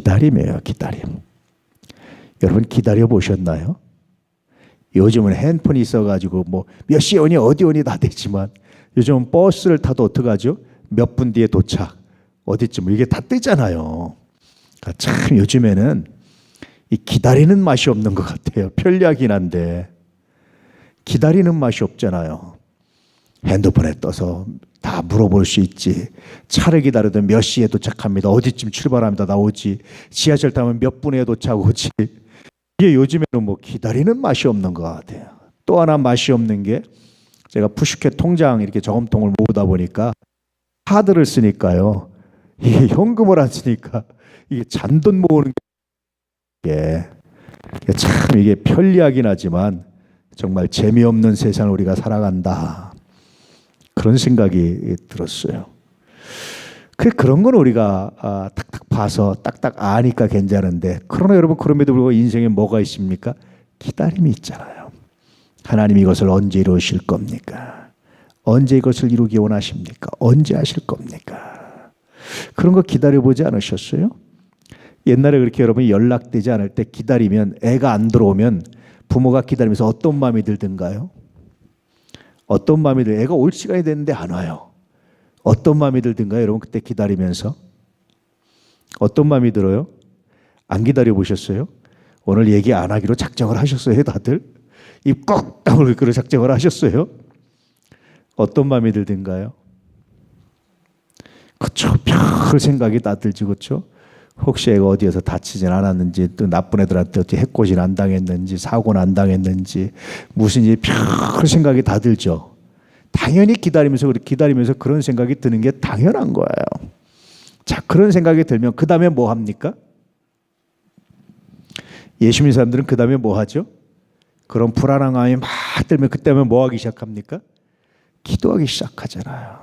기다림이에요, 기다림. 여러분 기다려 보셨나요? 요즘은 핸폰이 있어가지고 뭐 몇 시에 오니 어디 오니 다 되지만 요즘 버스를 타도 어떡하죠? 몇 분 뒤에 도착 어디쯤 이게 다 뜨잖아요. 그러니까 참 요즘에는 이 기다리는 맛이 없는 것 같아요. 편리하긴 한데 기다리는 맛이 없잖아요. 핸드폰에 떠서 다 물어볼 수 있지. 차를 기다려도 몇 시에 도착합니다. 어디쯤 출발합니다. 나오지. 지하철 타면 몇 분에 도착 오지. 이게 요즘에는 뭐 기다리는 맛이 없는 것 같아요. 또 하나 맛이 없는 게 제가 푸슈켓 통장 이렇게 저금통을 모으다 보니까 카드를 쓰니까요. 이게 현금을 안 쓰니까 이게 잔돈 모으는 게 참 이게 편리하긴 하지만 정말 재미없는 세상을 우리가 살아간다. 그런 생각이 들었어요. 그 그런 건 우리가 아, 탁탁 봐서 딱딱 아니까 괜찮은데 그러나 여러분 그럼에도 불구하고 인생에 뭐가 있습니까? 기다림이 있잖아요. 하나님 이것을 언제 이루실 겁니까? 언제 이것을 이루기 원하십니까? 언제 하실 겁니까? 그런 거 기다려 보지 않으셨어요? 옛날에 그렇게 여러분이 연락되지 않을 때 기다리면 애가 안 들어오면 부모가 기다리면서 어떤 마음이 들든가요? 어떤 마음이 들? 애가 올 시간이 됐는데 안 와요. 어떤 마음이 들든가요? 여러분 그때 기다리면서 어떤 마음이 들어요? 안 기다려 보셨어요? 오늘 얘기 안 하기로 작정을 하셨어요, 다들? 입꼭 다물고 그런 작정을 하셨어요? 어떤 마음이 들든가요? 그쵸, 별 생각이 다 들지, 그쵸? 혹시 애가 어디에서 다치진 않았는지, 또 나쁜 애들한테 어떻게 해코지는 안 당했는지, 사고는 안 당했는지, 무슨 일, 별 생각이 다 들죠. 당연히 기다리면서 기다리면서 그런 생각이 드는 게 당연한 거예요. 자, 그런 생각이 들면 그 다음에 뭐 합니까? 예수 믿는 사람들은 그 다음에 뭐 하죠? 그런 불안한 마음이 막 들면 그때면 뭐 하기 시작합니까? 기도하기 시작하잖아요.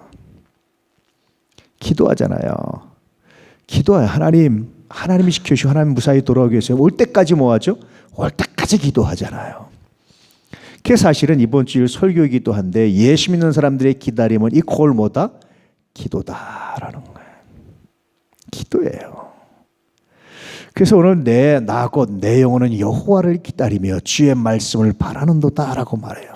기도하잖아요. 기도해 하나님 하나님이 시켜주시고 하나님 무사히 돌아오기 위해서 올 때까지 뭐 하죠? 올 때까지 기도하잖아요. 그 사실은 이번 주일 설교이기도 한데 예수 믿는 사람들의 기다림은 이콜 뭐다? 기도다라는 거예요. 기도예요. 그래서 오늘 내나곧내 영혼은 여호와를 기다리며 주의 말씀을 바라는도다라고 말해요.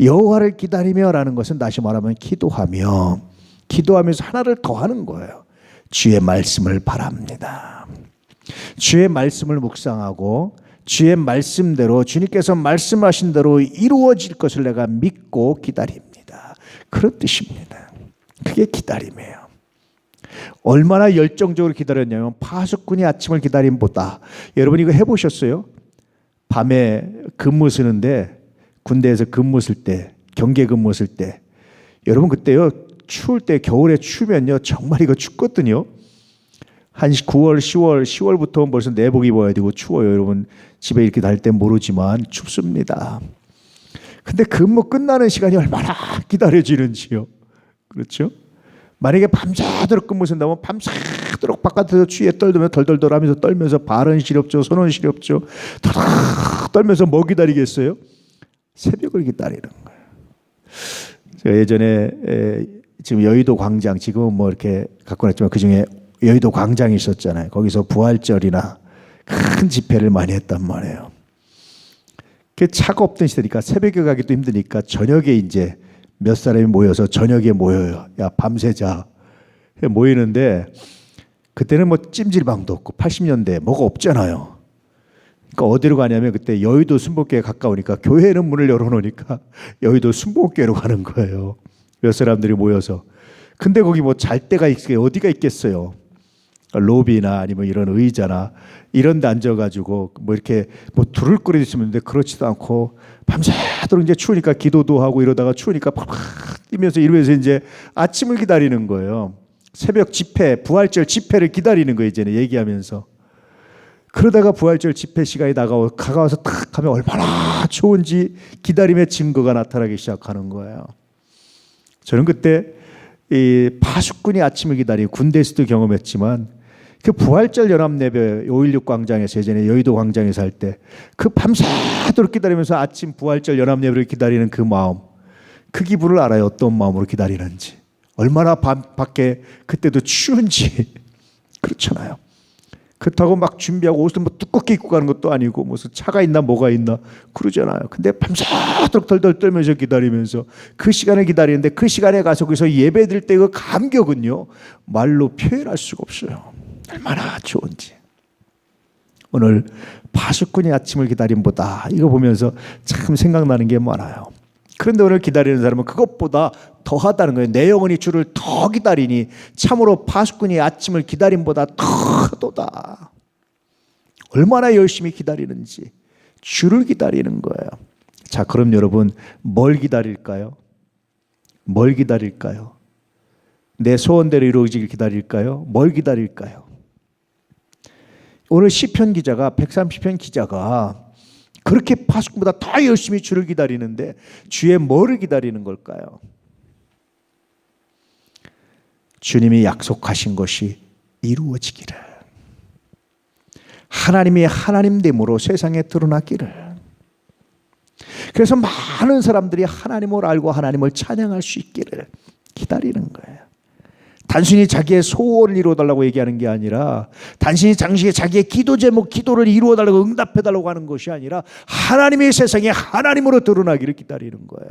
여호와를 기다리며라는 것은 다시 말하면 기도하며 기도하면서 하나를 더하는 거예요. 주의 말씀을 바랍니다. 주의 말씀을 묵상하고 주의 말씀대로 주님께서 말씀하신 대로 이루어질 것을 내가 믿고 기다립니다. 그런 뜻입니다. 그게 기다림이에요. 얼마나 열정적으로 기다렸냐면 파수꾼이 아침을 기다림보다 여러분 이거 해보셨어요? 밤에 근무 쓰는데 군대에서 근무 쓸 때 경계 근무 쓸 때 여러분 그때요 추울 때 겨울에 추면요 정말 이거 춥거든요. 한 9월, 10월, 10월부터 벌써 내복 입어야 되고 추워요. 여러분 집에 이렇게 다닐 땐 모르지만 춥습니다. 근데 근무 끝나는 시간이 얼마나 기다려지는지요. 그렇죠? 만약에 밤새도록 근무 쓴다면 밤새도록 바깥에서 추위에 떨면서 덜덜덜 하면서 떨면서 발은 시렵죠. 손은 시렵죠. 덜덜 떨면서 뭐 기다리겠어요? 새벽을 기다리는 거예요. 제가 예전에 에, 지금 여의도 광장 지금은 뭐 이렇게 갖고 났지만 그 중에 여의도 광장이 있었잖아요. 거기서 부활절이나 큰 집회를 많이 했단 말이에요. 그 차가 없던 시대니까 새벽에 가기도 힘드니까 저녁에 이제 몇 사람이 모여서 저녁에 모여요. 야 밤새자 모이는데 그때는 뭐 찜질방도 없고 80년대 뭐가 없잖아요. 그러니까 어디로 가냐면 그때 여의도 순복교에 가까우니까 교회는 문을 열어놓으니까 여의도 순복교로 가는 거예요. 몇 사람들이 모여서. 근데 거기 뭐 잘 데가 있, 어디가 있겠어요. 로비나 아니면 이런 의자나 이런 데 앉아가지고 뭐 이렇게 뭐 둘을 끓여 있으면 데 그렇지도 않고 밤새도록 이제 추우니까 기도도 하고 이러다가 추우니까 팍팍 뛰면서 이러면서 이제 아침을 기다리는 거예요. 새벽 집회, 부활절 집회를 기다리는 거예요. 이제는 얘기하면서. 그러다가 부활절 집회 시간이 다가와 가까워서 탁 하면 얼마나 좋은지 기다림의 증거가 나타나기 시작하는 거예요. 저는 그때 이 파수꾼이 아침을 기다리고 군대에서도 경험했지만 그 부활절 연합예배 5.16 광장에서 예전에 여의도 광장에서 할때그 밤새도록 기다리면서 아침 부활절 연합예배를 기다리는 그 마음 그 기분을 알아요. 어떤 마음으로 기다리는지. 얼마나 밤 밖에 그때도 추운지. 그렇잖아요 그렇다고 막 준비하고 옷을 뭐 두껍게 입고 가는 것도 아니고 무슨 차가 있나 뭐가 있나 그러잖아요. 근데 밤새도록 덜덜 떨면서 기다리면서 그 시간을 기다리는데 그 시간에 가서 거기서 예배 드릴 때 그 감격은요 말로 표현할 수가 없어요. 얼마나 좋은지. 오늘 파수꾼의 아침을 기다림보다 이거 보면서 참 생각나는 게 많아요. 그런데 오늘 기다리는 사람은 그것보다 더하다는 거예요. 내 영혼이 주를 더 기다리니 참으로 파수꾼이 아침을 기다림보다 더도다. 얼마나 열심히 기다리는지 주를 기다리는 거예요. 자, 그럼 여러분 뭘 기다릴까요? 뭘 기다릴까요? 내 소원대로 이루어지길 기다릴까요? 뭘 기다릴까요? 오늘 시편 기자가 130편 기자가 그렇게 파수꾼보다 더 열심히 주를 기다리는데 주의 뭐를 기다리는 걸까요? 주님이 약속하신 것이 이루어지기를 하나님이 하나님됨으로 세상에 드러나기를 그래서 많은 사람들이 하나님을 알고 하나님을 찬양할 수 있기를 기다리는 거예요. 단순히 자기의 소원을 이루어달라고 얘기하는 게 아니라 단순히 당시에 자기의 기도 제목 기도를 이루어달라고 응답해달라고 하는 것이 아니라 하나님의 세상에 하나님으로 드러나기를 기다리는 거예요.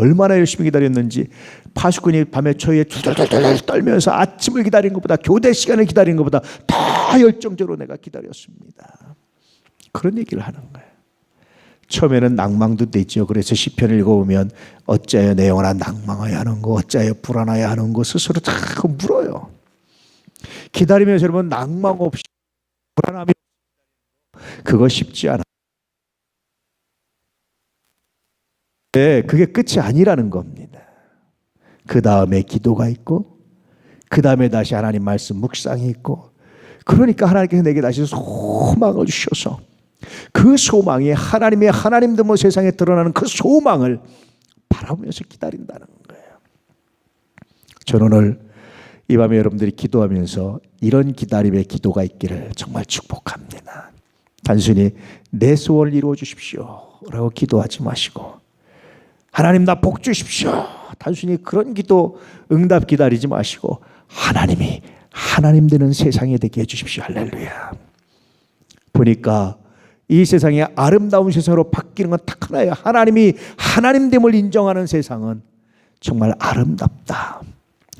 얼마나 열심히 기다렸는지 파수꾼이 밤에 초에 두들두들 떨면서 아침을 기다린 것보다 교대 시간을 기다린 것보다 더 열정적으로 내가 기다렸습니다. 그런 얘기를 하는 거예요. 처음에는 낭망도 되죠. 그래서 시편을 읽어보면 어찌하여 내 영혼아 낭망하여 하는 거, 어찌하여 불안하여 하는 거 스스로 자꾸 물어요. 기다리면서 여러분 낭망 없이 불안함이 그거 쉽지 않아. 네, 그게 끝이 아니라는 겁니다. 그 다음에 기도가 있고, 그 다음에 다시 하나님 말씀 묵상이 있고, 그러니까 하나님께서 내게 다시 소망을 주셔서 그 소망이 하나님의 하나님됨을 세상에 드러나는 그 소망을 바라보면서 기다린다는 거예요. 저는 오늘 이 밤에 여러분들이 기도하면서 이런 기다림의 기도가 있기를 정말 축복합니다. 단순히 내 소원을 이루어 주십시오 라고 기도하지 마시고 하나님 나 복 주십시오. 단순히 그런 기도 응답 기다리지 마시고 하나님이 하나님 되는 세상에 되게 해 주십시오. 할렐루야. 보니까 이 세상이 아름다운 세상으로 바뀌는 건 딱 하나예요. 하나님이 하나님됨을 인정하는 세상은 정말 아름답다.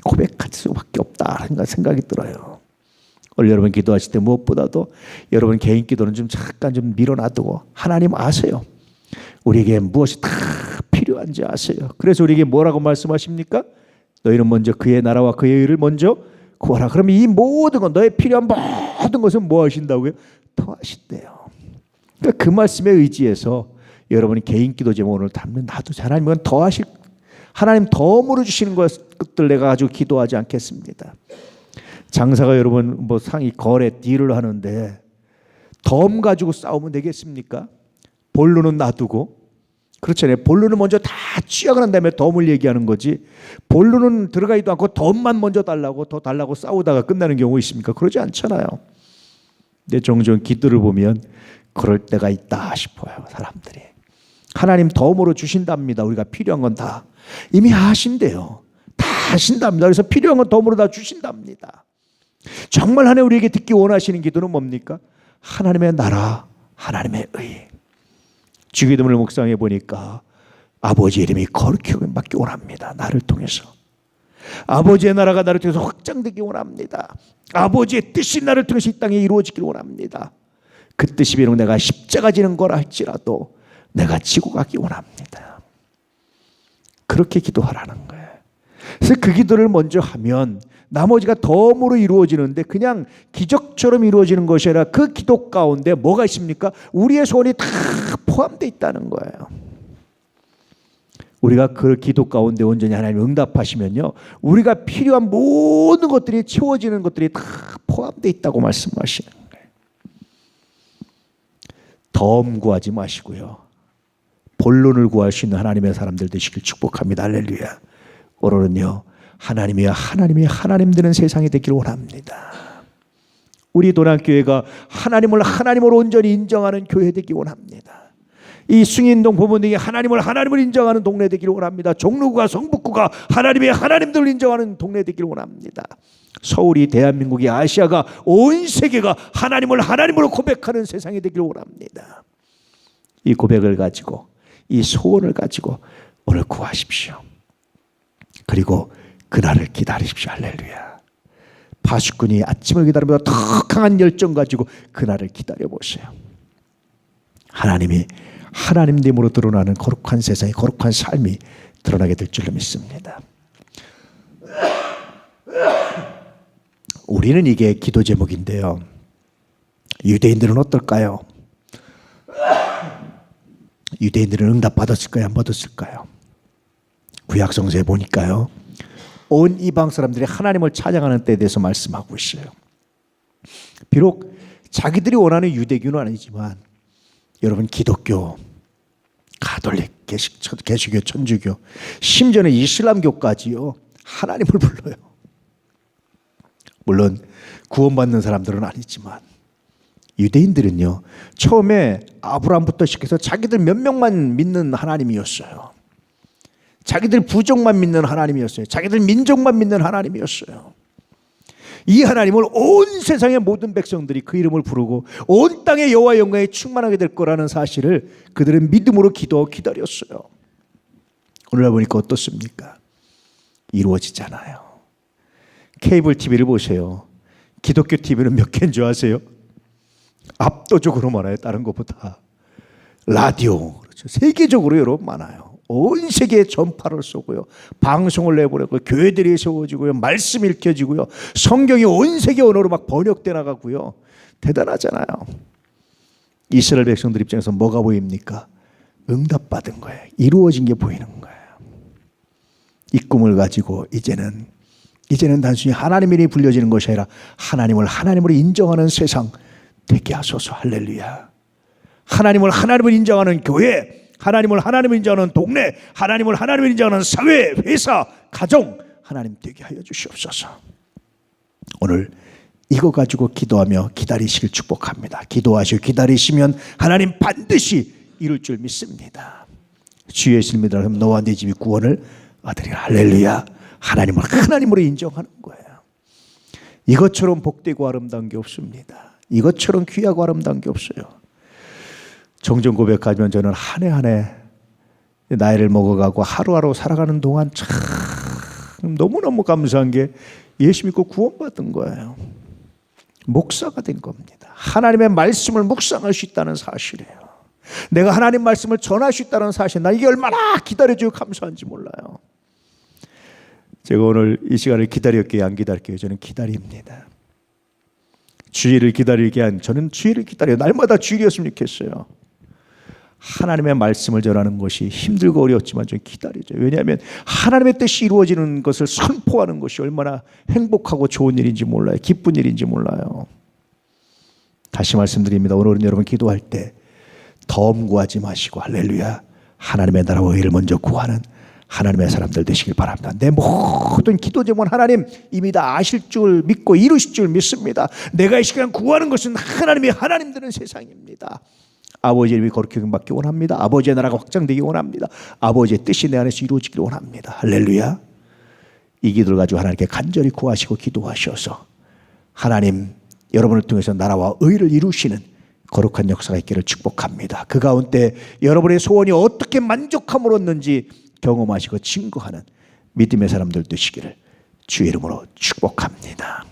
고백할 수밖에 없다. 생각이 들어요. 오늘 여러분 기도하실 때 무엇보다도 여러분 개인 기도는 좀 잠깐 좀 밀어놔두고 하나님 아세요. 우리에게 무엇이 다 필요한지 아세요. 그래서 우리에게 뭐라고 말씀하십니까? 너희는 먼저 그의 나라와 그의 의를 먼저 구하라. 그러면 이 모든 것 너의 필요한 모든 것은 뭐 하신다고요? 더하신대요. 그러니까 그 말씀에 의지해서 여러분이 개인 기도 제목을 담는 나도 하나님은 더 하실 하나님 더 물어주시는 것들 내가 가지고 기도하지 않겠습니다. 장사가 여러분 뭐 상이 거래 딜을 하는데 덤 가지고 싸우면 되겠습니까? 본론은 놔두고 그렇잖아요. 본론은 먼저 다 취약을 한 다음에 덤을 얘기하는 거지. 본론은 들어가지도 않고 덤만 먼저 달라고 더 달라고 싸우다가 끝나는 경우 있습니까? 그러지 않잖아요. 근데 종종 기도를 보면 그럴 때가 있다 싶어요. 사람들이. 하나님 덤으로 주신답니다. 우리가 필요한 건 다 이미 하신대요. 다 하신답니다. 그래서 필요한 건 덤으로 다 주신답니다. 정말 하나님 우리에게 듣기 원하시는 기도는 뭡니까? 하나님의 나라, 하나님의 의. 주기도문을 묵상해 보니까 아버지 이름이 거룩히 받기 원합니다. 나를 통해서. 아버지의 나라가 나를 통해서 확장되기 원합니다. 아버지의 뜻이 나를 통해서 이 땅에 이루어지길 원합니다. 그 뜻이 비록 내가 십자가 지는 거라 할지라도 내가 지고 가기 원합니다. 그렇게 기도하라는 거예요. 그래서 그 기도를 먼저 하면 나머지가 덤으로 이루어지는데 그냥 기적처럼 이루어지는 것이 아니라 그 기도 가운데 뭐가 있습니까? 우리의 소원이 다 포함되어 있다는 거예요. 우리가 그 기도 가운데 온전히 하나님 응답하시면요. 우리가 필요한 모든 것들이 채워지는 것들이 다 포함되어 있다고 말씀하시는 거예요. 덤 구하지 마시고요. 본론을 구할 수 있는 하나님의 사람들 되시길 축복합니다. 할렐루야. 오늘은요. 하나님이 하나님이 하나님 되는 세상이 되기를 원합니다. 우리 도남교회가 하나님을 하나님으로 온전히 인정하는 교회 되기 원합니다. 이 승인동 부모님이 하나님을 하나님을 인정하는 동네 되기를 원합니다. 종로구가 성북구가 하나님의 하나님들을 인정하는 동네 되기를 원합니다. 서울이 대한민국이 아시아가 온 세계가 하나님을 하나님으로 고백하는 세상이 되길 원합니다. 이 고백을 가지고 이 소원을 가지고 오늘 구하십시오. 그리고 그날을 기다리십시오. 할렐루야. 파수꾼이 아침을 기다리며 더 강한 열정 가지고 그날을 기다려 보세요. 하나님이 하나님됨으로 드러나는 거룩한 세상이 거룩한 삶이 드러나게 될 줄로 믿습니다. 우리는 이게 기도 제목인데요. 유대인들은 어떨까요? 유대인들은 응답 받았을까요? 안 받았을까요? 구약 성서에 보니까요. 온 이방 사람들이 하나님을 찬양하는 때에 대해서 말씀하고 있어요. 비록 자기들이 원하는 유대교는 아니지만 여러분 기독교, 가톨릭, 개식, 개시교, 천주교, 심지어는 이슬람교까지요 하나님을 불러요. 물론 구원받는 사람들은 아니지만 유대인들은요 처음에 아브라함부터 시작해서 자기들 몇 명만 믿는 하나님이었어요. 자기들 부족만 믿는 하나님이었어요. 자기들 민족만 믿는 하나님이었어요. 이 하나님을 온 세상의 모든 백성들이 그 이름을 부르고 온 땅의 여호와 영광에 충만하게 될 거라는 사실을 그들은 믿음으로 기도하고 기다렸어요. 오늘 보니까 어떻습니까? 이루어지잖아요. 케이블 TV를 보세요. 기독교 TV는 몇 개인 줄 아세요? 압도적으로 많아요. 다른 것보다. 라디오. 그렇죠. 세계적으로 여러분 많아요. 온 세계에 전파를 쏘고요. 방송을 내보내고 교회들이 세워지고요. 말씀 읽혀지고요. 성경이 온 세계 언어로 막 번역돼 나가고요. 대단하잖아요. 이스라엘 백성들 입장에서 뭐가 보입니까? 응답받은 거예요. 이루어진 게 보이는 거예요. 이 꿈을 가지고 이제는 이제는 단순히 하나님 이름이 불려지는 것이 아니라 하나님을 하나님으로 인정하는 세상 되게 하소서 할렐루야. 하나님을 하나님을 인정하는 교회, 하나님을 하나님을 인정하는 동네, 하나님을 하나님을 인정하는 사회, 회사, 가정 하나님 되게 하여 주시옵소서. 오늘 이거 가지고 기도하며 기다리시길 축복합니다. 기도하시고 기다리시면 하나님 반드시 이룰 줄 믿습니다. 주의 예수님 믿으라 그럼 너와 네 집이 구원을 얻으리라. 할렐루야. 하나님을 하나님으로 인정하는 거예요. 이것처럼 복되고 아름다운 게 없습니다. 이것처럼 귀하고 아름다운 게 없어요. 정정 고백하면 저는 한 해 한 해 나이를 먹어가고 하루하루 살아가는 동안 참 너무너무 감사한 게 예수 믿고 구원받은 거예요. 목사가 된 겁니다. 하나님의 말씀을 묵상할 수 있다는 사실이에요. 내가 하나님 말씀을 전할 수 있다는 사실, 나 이게 얼마나 기다려주고 감사한지 몰라요. 제가 오늘 이 시간을 기다렸게요, 안 기다릴게요? 저는 기다립니다. 주의를 기다리게 한 저는 주의를 기다려 날마다 주일이었으면 좋겠어요. 하나님의 말씀을 전하는 것이 힘들고 어렵지만 좀 기다리죠. 왜냐하면 하나님의 뜻이 이루어지는 것을 선포하는 것이 얼마나 행복하고 좋은 일인지 몰라요. 기쁜 일인지 몰라요. 다시 말씀드립니다. 오늘은 여러분 기도할 때덤 구하지 마시고 할렐루야 하나님의 나라와 의를 먼저 구하는 하나님의 사람들 되시길 바랍니다. 내 모든 기도 제목은 하나님 이미 다 아실 줄 믿고 이루실 줄 믿습니다. 내가 이 시간 구하는 것은 하나님이 하나님 되는 세상입니다. 아버지 이름이 거룩히 받기 원합니다. 아버지의 나라가 확장되기 원합니다. 아버지의 뜻이 내 안에서 이루어지길 원합니다. 할렐루야. 이 기도를 가지고 하나님께 간절히 구하시고 기도하셔서 하나님 여러분을 통해서 나라와 의를 이루시는 거룩한 역사가 있기를 축복합니다. 그 가운데 여러분의 소원이 어떻게 만족함을 얻는지 경험하시고 증거하는 믿음의 사람들 되시기를 주의 이름으로 축복합니다.